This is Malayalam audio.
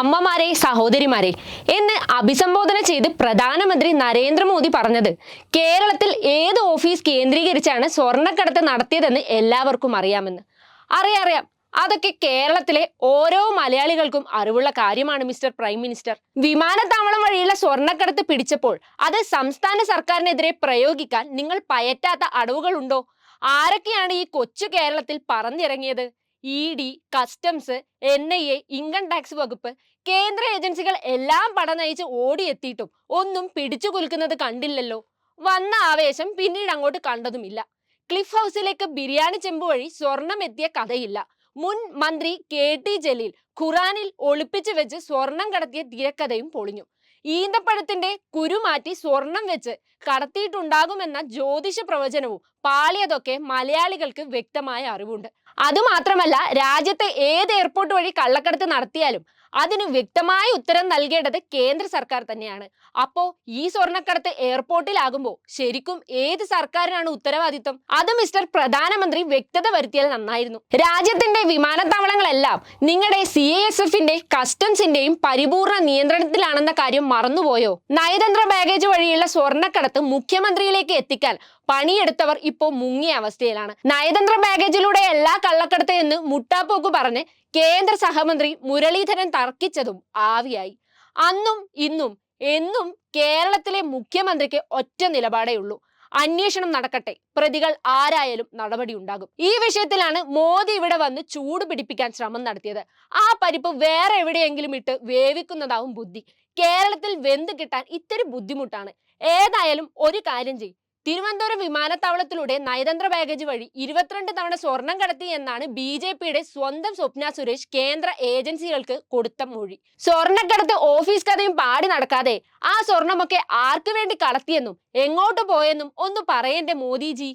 അമ്മമാരെ സഹോദരിമാരെ എന്ന് അഭിസംബോധന ചെയ്ത് പ്രധാനമന്ത്രി നരേന്ദ്രമോദി പറഞ്ഞത്. കേരളത്തിൽ ഏത് ഓഫീസ് കേന്ദ്രീകരിച്ചാണ് സ്വർണക്കടത്ത് നടത്തിയതെന്ന് എല്ലാവർക്കും അറിയാമെന്ന്. അറിയാം അറിയാം. അതൊക്കെ കേരളത്തിലെ ഓരോ മലയാളികൾക്കും അറിവുള്ള കാര്യമാണ് മിസ്റ്റർ പ്രൈം മിനിസ്റ്റർ. വിമാനത്താവളം വഴിയുള്ള സ്വർണക്കടത്ത് പിടിച്ചപ്പോൾ അത് സംസ്ഥാന സർക്കാരിനെതിരെ പ്രയോഗിക്കാൻ നിങ്ങൾ പയറ്റാത്ത അടവുകളുണ്ടോ? ആരൊക്കെയാണ് ഈ കൊച്ചു കേരളത്തിൽ പറന്നിറങ്ങിയത്? E D customs N I A income tax വകുപ്പ് കേന്ദ്ര ഏജൻസികൾ എല്ലാം പട നയിച്ച് ഓടിയെത്തിയിട്ടും ഒന്നും പിടിച്ചു കുലുക്കുന്നത് കണ്ടില്ലല്ലോ. വന്ന ആവേശം പിന്നീട് അങ്ങോട്ട് കണ്ടതുമില്ല. ക്ലിഫ് ഹൗസിലേക്ക് ബിരിയാണി ചെമ്പ് വഴി സ്വർണം എത്തിയ കഥയില്ല. മുൻ മന്ത്രി കെ ടി ജലീൽ ഖുറാനിൽ ഒളിപ്പിച്ചു വെച്ച് സ്വർണം കടത്തിയ തിരക്കഥയും പൊളിഞ്ഞു. ഈന്തപ്പഴത്തിന്റെ കുരുമാറ്റി സ്വർണം വെച്ച് കടത്തിയിട്ടുണ്ടാകുമെന്ന ജ്യോതിഷ പ്രവചനവും പാളിയതൊക്കെ മലയാളികൾക്ക് വ്യക്തമായ അറിവുണ്ട്. അതുമാത്രമല്ല രാജ്യത്തെ ഏത് എയർപോർട്ട് വഴി കള്ളക്കടത്ത് നടത്തിയാലും അതിന് വ്യക്തമായ ഉത്തരം നൽകേണ്ടത് കേന്ദ്ര സർക്കാർ തന്നെയാണ്. അപ്പോ ഈ സ്വർണക്കടത്ത് എയർപോർട്ടിലാകുമ്പോൾ ശരിക്കും ഏത് സർക്കാരിനാണ് ഉത്തരവാദിത്വം? അത് മിസ്റ്റർ പ്രധാനമന്ത്രി വ്യക്തത വരുത്തിയാൽ നന്നായിരുന്നു. രാജ്യത്തിന്റെ വിമാനത്താവളങ്ങളെല്ലാം നിങ്ങളുടെ സി എസ് എഫിന്റെ കസ്റ്റംസിന്റെയും പരിപൂർണ നിയന്ത്രണത്തിലാണെന്ന കാര്യം മറന്നുപോയോ? നയതന്ത്ര ബാഗേജ് വഴിയുള്ള സ്വർണക്കടത്ത് മുഖ്യമന്ത്രിയിലേക്ക് എത്തിക്കാൻ പണിയെടുത്തവർ ഇപ്പോൾ മുങ്ങിയ അവസ്ഥയിലാണ്. നയതന്ത്ര ബാഗേജിലൂടെ എല്ലാ കള്ളക്കടത്ത് എന്ന് മുട്ടാപ്പോക്ക് പറഞ്ഞ് കേന്ദ്ര സഹമന്ത്രി മുരളീധരൻ തർക്കിച്ചതും ആവിയായി. അന്നും ഇന്നും എന്നും കേരളത്തിലെ മുഖ്യമന്ത്രിക്ക് ഒറ്റ നിലപാടേ ഉള്ളൂ. അന്വേഷണം നടക്കട്ടെ. പ്രതികൾ ആരായാലും നടപടി ഉണ്ടാകും. ഈ വിഷയത്തിലാണ് മോദി ഇവിടെ വന്ന് ചൂട് പിടിപ്പിക്കാൻ ശ്രമം നടത്തിയത്. ആ പരിപ്പ് വേറെ എവിടെയെങ്കിലും ഇട്ട് വേവിക്കുന്നതാവും ബുദ്ധി. കേരളത്തിൽ വെന്ത് കിട്ടാൻ ഇത്തിരി ബുദ്ധിമുട്ടാണ്. ഏതായാലും ഒരു കാര്യം ചെയ്യും. തിരുവനന്തപുരം വിമാനത്താവളത്തിലൂടെ നയതന്ത്ര ബാഗേജ് വഴി ഇരുപത്തിരണ്ട് തവണ സ്വർണം കടത്തി എന്നാണ് ബി ജെ പിയുടെ സ്വന്തം സ്വപ്ന സുരേഷ് കേന്ദ്ര ഏജൻസികൾക്ക് കൊടുത്ത മൊഴി. സ്വർണക്കടത്ത് ഓഫീസ് കഥയും പാടി നടക്കാതെ ആ സ്വർണമൊക്കെ ആർക്കു വേണ്ടി കടത്തിയെന്നും എങ്ങോട്ട് പോയെന്നും ഒന്ന് പറയണ്ടേ മോദിജി?